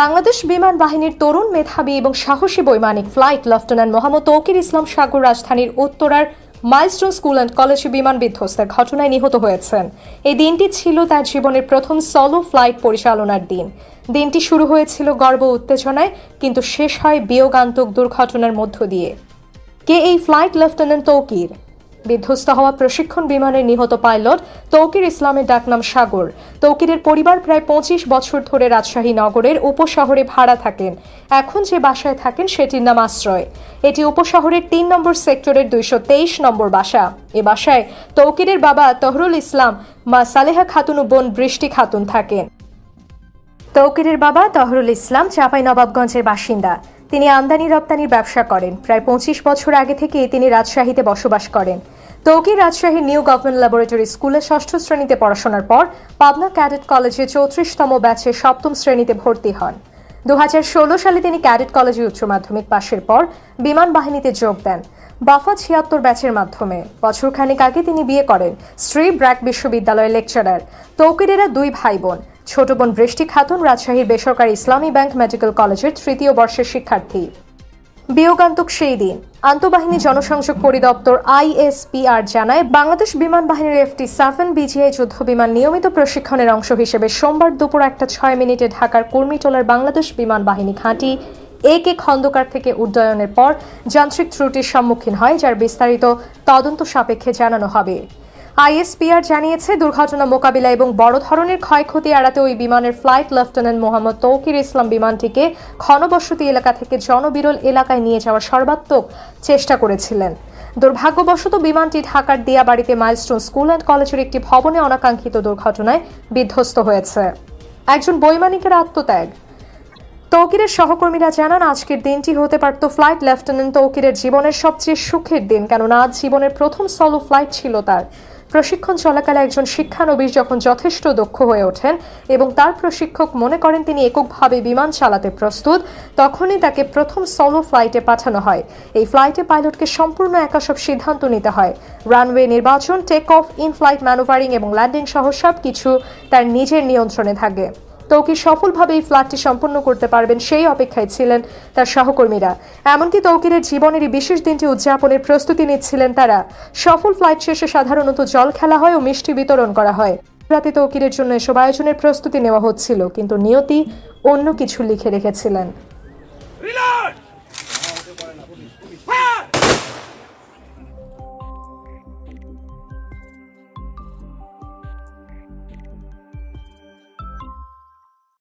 বাংলাদেশ বিমান বাহিনীর তরুণ মেধাবী এবং সাহসী বৈমানিক ফ্লাইট লেফটেন্যান্ট মোহাম্মদ তৌকির ইসলাম সাগর রাজধানীর উত্তরার মাইলস্টোন স্কুল অ্যান্ড কলেজে বিমান বিধ্বস্তের ঘটনায় নিহত হয়েছেন। এই দিনটি ছিল তার জীবনের প্রথম সলো ফ্লাইট পরিচালনার দিন। দিনটি শুরু হয়েছিল গর্ব উত্তেজনায়, কিন্তু শেষ হয় বিয়োগান্তক দুর্ঘটনার মধ্য দিয়ে। কে এই ফ্লাইট লেফটেন্যান্ট তৌকির? বিধ্বস্ত হওয়া প্রশিক্ষণ বিমানের নিহত পাইলট তৌকির ইসলামের ডাকনাম সাগর। তৌকিরের পরিবার প্রায় পঁচিশ বছর ধরে রাজশাহী নগরের উপশহরে ভাড়া থাকেন। এখন যে বাসায় থাকেন সেটির নাম আশ্রয়। এটি উপশহরের তিন নম্বর সেক্টরের দুইশো তেইশ নম্বর বাসা। এ বাসায় তৌকিরের বাবা তহরুল ইসলাম, মা সালেহা খাতুন ও বোন বৃষ্টি খাতুন থাকেন। তৌকিরের বাবা তহরুল ইসলাম চাঁপাই নবাবগঞ্জের বাসিন্দা। তিনি আমদানি রপ্তানির ব্যবসা করেন। প্রায় পঁচিশ বছর আগে থেকে তিনি রাজশাহীতে বসবাস করেন। তৌকির রাজশাহীর নিউ গভর্নমেন্ট ল্যাবরেটরি স্কুলে ষষ্ঠ শ্রেণীতে পড়াশোনার পর পাবনা ক্যাডেট কলেজে চৌত্রিশতম ব্যাচে সপ্তম শ্রেণীতে ভর্তি হন। দুহাজার ষোলো সালে তিনি ক্যাডেট কলেজে উচ্চ মাধ্যমিক পাশের পর বিমান বাহিনীতে যোগ দেন। বাফা ছিয়াত্তর ব্যাচের মাধ্যমে। বছরখানেক আগে তিনি বিয়ে করেন শ্রী ব্র্যাক বিশ্ববিদ্যালয়ের লেকচারার। তৌকিরেরা দুই ভাই বোন ছোট বোন বৃষ্টি খাতুন রাজশাহীর বেসরকারি ইসলামী ব্যাংক মেডিকেল কলেজের তৃতীয় বর্ষের শিক্ষার্থী। বিয়োগান্তক সেই দিন। আন্তঃবাহিনী জনসংযোগ পরিদপ্তর আইএসপিআর জানায়, বাংলাদেশ বিমান বাহিনীর এফটি সেভেন বিজিআই যুদ্ধ বিমান নিয়মিত প্রশিক্ষণের অংশ হিসেবে সোমবার দুপুর একটা ছয় মিনিটে ঢাকার কর্মীটোলার বাংলাদেশ বিমান বাহিনী ঘাঁটি এ কে খন্দকার থেকে উড্ডয়নের পর যান্ত্রিক ত্রুটির সম্মুখীন হয়, যার বিস্তারিত তদন্ত সাপেক্ষে জানানো হবে। আইএসপিআর জানিয়েছে, দুর্ঘটনা মোকাবিলা এবং বড় ধরনের ক্ষয়ক্ষতি এড়াতে ওই বিমানের ফ্লাইট লেফটেন্যান্ট মোহাম্মদ তৌকির ইসলাম বিমানটিকে ঘনবসতি এলাকা থেকে জনবিরল এলাকায় নিয়ে যাওয়ার সর্বাত্মক চেষ্টা করেছিলেন। দুর্ভাগ্যবশত বিমানটি ঢাকার দিয়াবাড়িতে মাইলস্টোন স্কুল অ্যান্ড কলেজের একটি ভবনে অনাকাঙ্ক্ষিত দুর্ঘটনায় বিধ্বস্ত হয়েছে। একজন বৈমানিকের আত্মত্যাগ। তৌকিরের সহকর্মীরা জানান, আজকের দিনটি হতে পারত ফ্লাইট লেফটেন্যান্ট তৌকিরের জীবনের সবচেয়ে সুখের দিন, কেননা আজ জীবনের প্রথম সলো ফ্লাইট ছিল তার। প্রশিক্ষণ চলাকালে একজন শিক্ষানবিশ যখন যথেষ্ট দক্ষ হয়ে ওঠেন এবং তার প্রশিক্ষক মনে করেন তিনি এককভাবে বিমান চালাতে প্রস্তুত, তখনই তাকে প্রথম সলো ফ্লাইটে পাঠানো হয়। এই ফ্লাইটে পাইলটকে সম্পূর্ণ একা সব সিদ্ধান্ত নিতে হয়। রানওয়ে নির্বাচন take off in flight manoeuvring এবং ল্যান্ডিং সহ সব কিছু তার নিজের নিয়ন্ত্রণে থাকে। তৌকির সফলভাবে এই ফ্ল্যাটটি সম্পন্ন করতে পারবেন সেই অপেক্ষায় ছিলেন তার সহকর্মীরা। এমনকি তৌকিরের জীবনের বিশেষ দিনটি উদযাপনের প্রস্তুতি নিচ্ছিলেন তারা। সফল ফ্লাইট শেষে সাধারণত জল খেলা হয় ও মিষ্টি বিতরণ করা হয়। রাতে তৌকিরের জন্য এসব আয়োজনের প্রস্তুতি নেওয়া হচ্ছিল, কিন্তু নিয়তি অন্য কিছু লিখে রেখেছিলেন।